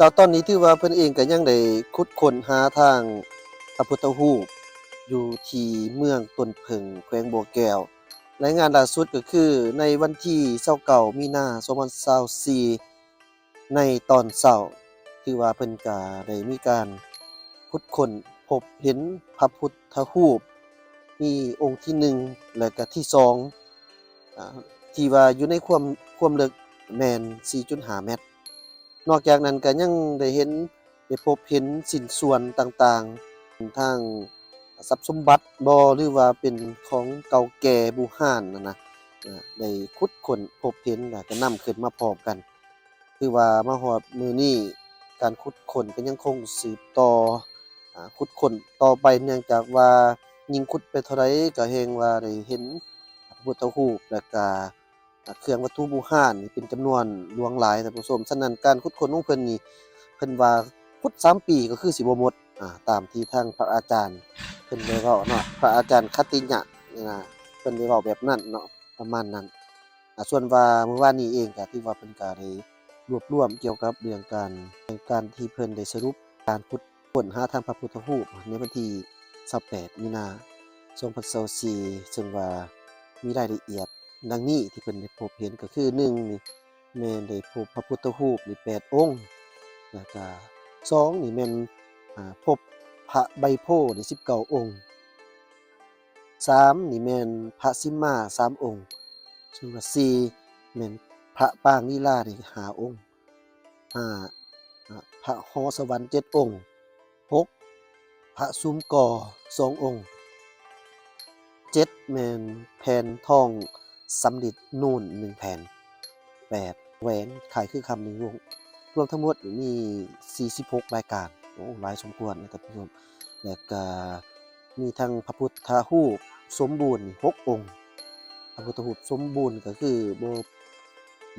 เจ้าตอนนี้ถือว่าเพิ่นเองก็ยังได้ขุดค้นหาทางพระพุทธรูปอยู่ที่เมืองต้นเพิงแขวงบัวแก้วรายงานล่าสุดก็คือในวันที่29มีนา2024ในตอนเช้าถือว่าเพิ่นก็ได้มีการขุดค้นพบเห็นพระพุทธรูปมีองค์ที่หนึ่งและก็ที่สองอ่าที่ว่าอยู่ในความความลึกแม่น4.5 เมตร นอกจากนั้นก็ยังได้เห็นได้พบเห็นสินส่วนต่างๆ ทางทรัพย์สมบัติบ่หรือว่าเป็นของเก่าแก่โบูหานนั่นะได้ขุดค้นพบเห็นแล้วก็นำขึ้นมาพร้อมกัน คือว่ามาฮอดมือนี้การขุดค้นก็ยังคงสืบต่อขุดค้นต่อไปเนื่องจากว่ายิ่งขุดไปเท่าใดก็แฮงว่าได้เห็นพุทธรูปแล้วก็อ่า เครื่องวัตถุบูชานี่เป็นจำนวนหลวงหลายท่านผู้ชมฉะนั้นการขุดค้นของเพิ่นนี่เพิ่นว่าขุด3ปีก็คือสิบ่หมดอ่าตามที่ทางพระอาจารย์เพิ่นได้เว้าเนาะพระอาจารย์คติญะนี่นะเพิ่นได้เว้าแบบนั้นเนาะประมาณนั้นอ่าส่วนว่าเมื่อวานนี้เองก็ถือว่าเพิ่นก็ได้รวบรวมเกี่ยวกับเรื่องการเรื่องการที่เพิ่นได้สรุปการขุดค้นหาทางพระพุทธรูปในวันที่28มีนา2024ซึ่งว่ามีรายละเอียด ดังนี้ที่เพิ่นได้พบเห็นก็คือ1นี่แม่นได้พบพระพุทธรูปนี่8องค์แล้วก็2นี่แม่นอ่าพบพระใบโพธิ์นี่19 องค์3นี่แม่นพระสิมมาสามองค์ส่วนว่า4แม่นพระปางลีลานี่ห้าองค์ห้าอ่าพระหอสวรรค์เจ็ดองค์หกพระซุ้มก่อสององค์เจ็ดแมนแผ่นทอง สำลิดนูนหนึ่งแผ่นแปดแหวนขายคือคำหนึ่งวงรวมทั้งหมดมี 46 รายการโอ้หลายสมควรนะท่านผู้ชมแล้วก็มีทั้งพระพุทธรูปสมบูรณ์หกองค์พระพุทธรูปสมบูรณ์ก็คือบ่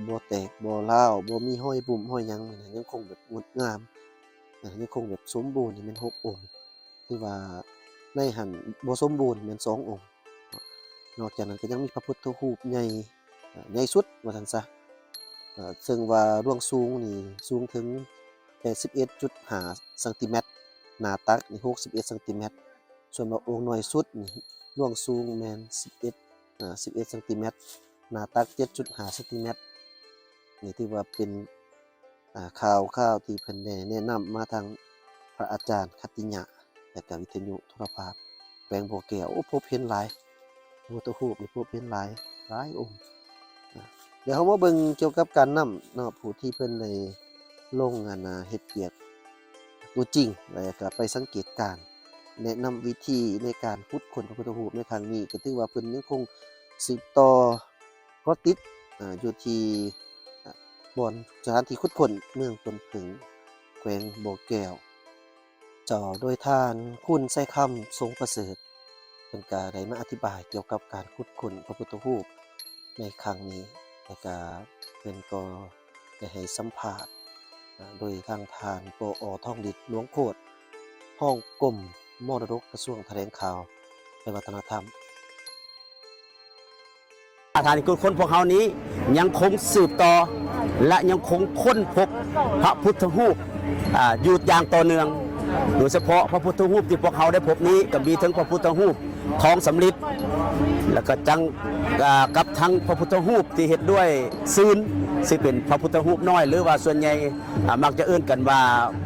บ่แตกบ่ร้าวบ่มีห้อยบุ่มห้อยยังนั่นน่ะยังคงแบบงดงามอ่ายังคงแบบสมบูรณ์นี่ม่นหกองค์ที่ว่าในหันบสมบูรณ์ม่นสององค์ นอกจากนั้นก็ยังมีพระพุทธรูปใหญ่ใหญ่สุดว่าซั่นซะเอ่อซึ่งว่าร่วงสูงนี่สูงถึง81.5เซนติเมตรหน้าตักนี่61เซนติเมตรส่วนว่าองค์น้อยสุดนี่ร่วงสูงแม่น11อ่า11เซนติเมตรหน้าตัก 7.5เซนติเมตรนี่ถือว่าเป็นข่าวข่าวที่เพิ่นได้แนะนำมาทางพระอาจารย์คติญะและก็วิทยุโทรภาพแขวงโบ่อแก้วโอ้พบเห็นหลาย พระพุทธรูปนี่พวกเพี้ยนหลายหลายองค์อะเดี๋ยวเขามาเบิ่งเกี่ยวกับการนำเนาะผู้ที่เพิ่นได้ลงงานเฮ็ดเกียรตัวจริงแล้วก็ไปสังเกตการแนะนำวิธีในการขุดค้นพระพุทธรูปในครั้งนี้ก็ถือว่าเพิ่นยังคงสืบต่อเกาะติดอ่าอยู่ที่บอนสถานที่ขุดคนเมืองตนผึงแขวงบ่อแก้วเจ่อโดยทานคุณใส่คำทรงประเสริฐ เป็นการได้มาอธิบายเกี่ยวกับการขุดค้นพระพุทธรูปในครั้งนี้แล้วก็เป็นก็ได้ให้สัมภาษณ์โดยทางทานปออท่องดิดหลวงโคดห้องกรมมรดกกระทรวงแถลงข่าวและวัฒนธรรมอาถรรพ์คือคนพวกเขานี้ยังคงสืบต่อ และยังคงค้นพบพระพุทธรูปออยู่อย่างต่อเนื่อง โดยเฉพาะพระพุทธรูปที่พวกเขาได้พบนี้ก็มีทั้งพระพุทธรูปทองสำริดแล้วก็จังกับทั้งพระพุทธรูปที่เฮ็ดด้วยซีนซึ่งเป็นพระพุทธรูปน้อย หรือว่าส่วนใหญ่มักจะเอื้นกันว่า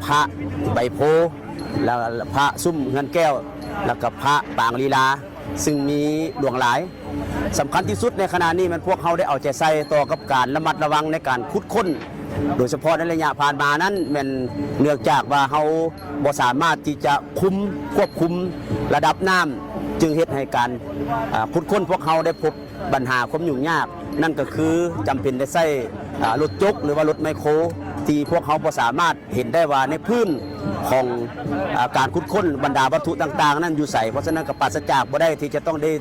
พระใบโพแล้วพระซุ้มเงินแก้ว แล้วก็พระปางลีลา ซึ่งมีดวงหลายสำคัญที่สุดในขณะนี้มันพวกเขาได้เอาใจใส่ต่อกับการระมัดระวังในการคุดค้น โดยเฉพาะในระยะผ่านมานั้นมันเนื่องจากว่าเขาบ่สามารถที่จะคุมควบคุมระดับน้ำจึงเหตุให้การคุดค้นพวกเขาได้พบปัญหาความยุ่งยาก นั่นก็คือจำเป็นได้ใช้อ่รถจกหรือว่ารถไมโครที่พวกเขาบ่สามารถเห็นได้ว่าในพื้นของอาการคุดค้นบรรดาวัตถุต่าง ๆ นั้นอยู่ใส่เพราะฉะนั้นก็ปราศจากบ่ได้ที่จะต้องได้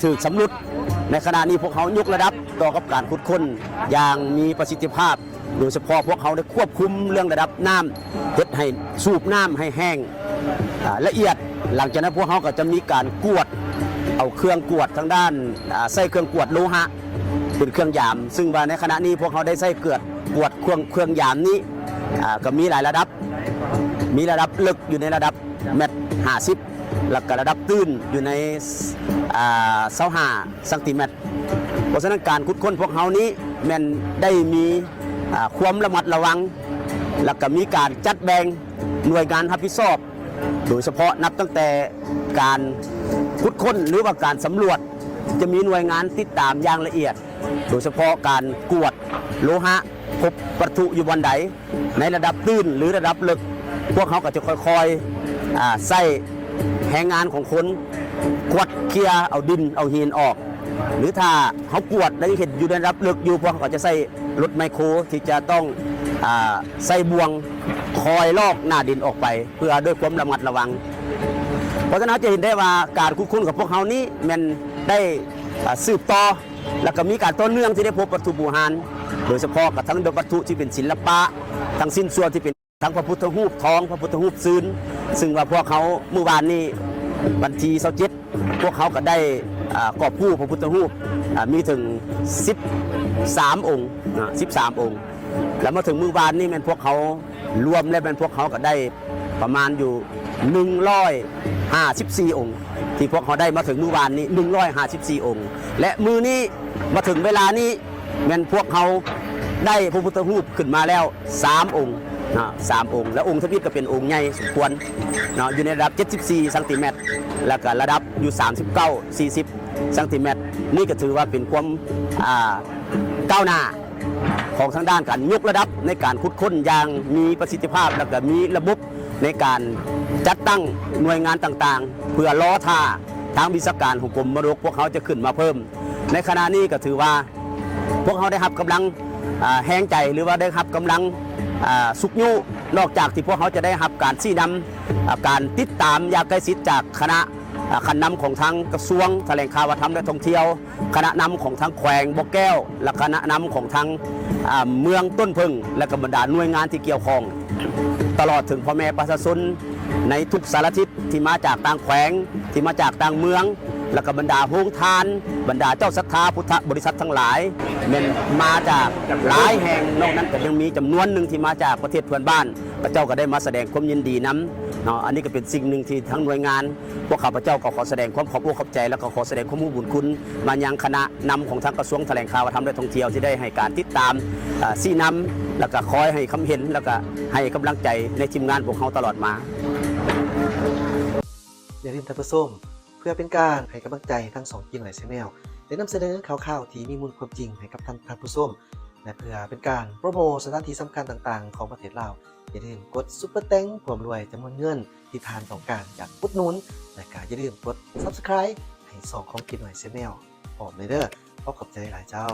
ถือสำรุดในขณะนี้พวกเขายกระดับ ต่อกับการคุดค้นอย่างมีประสิทธิภาพ โดยเฉพาะพวกเขาได้ควบคุมเรื่องระดับน้ำเฮ็ดให้สูบน้ำให้แห้งละเอียด หลังจากนั้นพวกเขาก็จะมีการกวด เอาเครื่องกวดทางด้านใส่เครื่องกวดโลหะเป็นเครื่องยาม ซึ่งว่าในขณะนี้พวกเขาได้ใส่เกลือกวดเครื่องเครื่องยามนี้ก็มีหลายระดับ มีระดับลึกอยู่ในระดับเมตรห้าสิบแล้วก็ระดับตื้นอยู่ในเสาห้าซนติเมตร เพราะฉะนั้นการคุดค้นพวกเขานี้แมันได้มีความระมัดระวัง แล้วก็มีการจัดแบ่งหน่วยงานรับผิดชอบ โดยเฉพาะนับตั้งแต่การคุดค้นหรือว่าการสำรวจ จะมีหน่วยงานติดตามอย่างละเอียด โดยเฉพาะการกวดโลหะพบวัตถุอยู่บนใดในระดับตื้นหรือระดับลึก พวกเขาก็จะค่อยๆใส่แรงงานของคนกวดเคลียร์เอาดินเอาหินออก หรือถ้าเขากวดแล้วเห็นอยู่ในรับลึกอยู่พวกเขาก็จะใส่รถไมโครที่จะต้องอใส่บ่วงคอยลอกหน้าดินออกไป เพื่อด้วยความระมัดระวัง เพราะฉะนั้นจะเห็นได้ว่าการคุ้นคุ้นกับพวกเขานี้มันได้สืบต่อแล้วก็มีการต้นเนื่องที่ได้พบวัตถุโบูหานโดยเฉพาะกับทั้งวัตถุที่เป็นศิลปะ ทั้งสิ้นส่วนที่เป็นทั้งพระพุทธรูปทอง พระพุทธรูปซืนซึ่งว่าพวกเขาเมื่อวานนี้ บัญชีเสาเจ็ดพวกเขาก็ได้กอบกู้พระพุทธรูปมีถึง 13 องค์ 13 องค์ แล้วมาถึงมือวานนี่แมันพวกเขารวมแล้วแมันพวกเขาก็ได้ประมาณอยู่ 154 องค์ ที่พวกเขาได้มาถึงมือวานนี้ 154 องค์ และมือนี้มาถึงเวลานี้แมันพวกเขาได้พระพุทธรูปขึ้นมาแล้ว 3 องค์ นะสามองค์ แล้วองค์ทวิตก็เป็นองค์ใหญ่สมควรเนาะอยู่ในระดับ 74ซนติเมตรแล้วก็ระดับอยู่ 39 40ซนติเมตรนี่ก็ถือว่าเป็นความอ่าก้าวหน้าของทางด้านการยกระดับในการขุดค้นอย่างมีประสิทธิภาพ และก็มีระบบในการจัดตั้งหน่วยงานต่างๆ เพื่อล้อท่าทางวิชาการของกรมมรดกพวกเขาจะขึ้นมาเพิ่ม ในขณะนี้ก็ถือว่าพวกเขาได้รับกำลังแห้งใจหรือว่าได้รับกำลัง สุกยุนอกจากที่พวกเขาจะได้รับการซี่นำการติดตามยาใกล้ชิดจากคณะคณะนำของทางกระทรวงแถลงข่าววัฒนธรรมและท่องเที่ยว คณะนำของทางแขวงบ่อแก้ว และคณะนำของทางเมืองต้นพึ่ง และกบรรดาหน่วยงานที่เกี่ยวข้อง ตลอดถึงพ่อแม่ประชาชนในทุกสารทิศที่มาจากต่างแขวงที่มาจากต่างเมือง และก็บรรดาโฮงทาน บรรดาเจ้าศรัทธาพุทธบริษัททั้งหลายเม่นมาจากหลายแห่งนอกนั้นก็ยังมีจำนวนหนึ่งที่มาจากประเทศเพื่อนบ้านพระเจ้าก็ได้มาแสดงความยินดีน้ำเนาะอันนี้ก็เป็นสิ่งหนึ่งที่ทั้งหน่วยงาน พวกข้าพเจ้าก็ขอแสดงความขอบอกขอบใจ และก็ขอแสดงความบุญคุณ มายังคณะนำของทางกระทรวงแถลงข่าววัฒนธรรมและท่องเที่ยวที่ได้ให้การติดตามซี่นำแล้วก็คอยให้คำเห็นแล้วก็ให้กำลังใจในทีมงานพวกเขาตลอดมาอย่าลืมท่านผู้ชม พื่อเป็นการให้กำลังใจทั้งสองกินหลายชแนลได้นำเสนอข่าวๆที่มีมูลความจริงให้กับท่านท่านผู้ชมและเพื่อเป็นการโปรโมทสถานที่สำคัญต่างๆ ของประเทศลาวอย่าลืมกดซุปเปอร์แตงรวมรวยจำนวนเงินที่ทานต้องการอยากพุดนุนและก็อย่าลืมกด Subscribe ให้สองของกินหน่อยชแนลพร้อมเลยเด้อขอขอบใจหลายเจ้า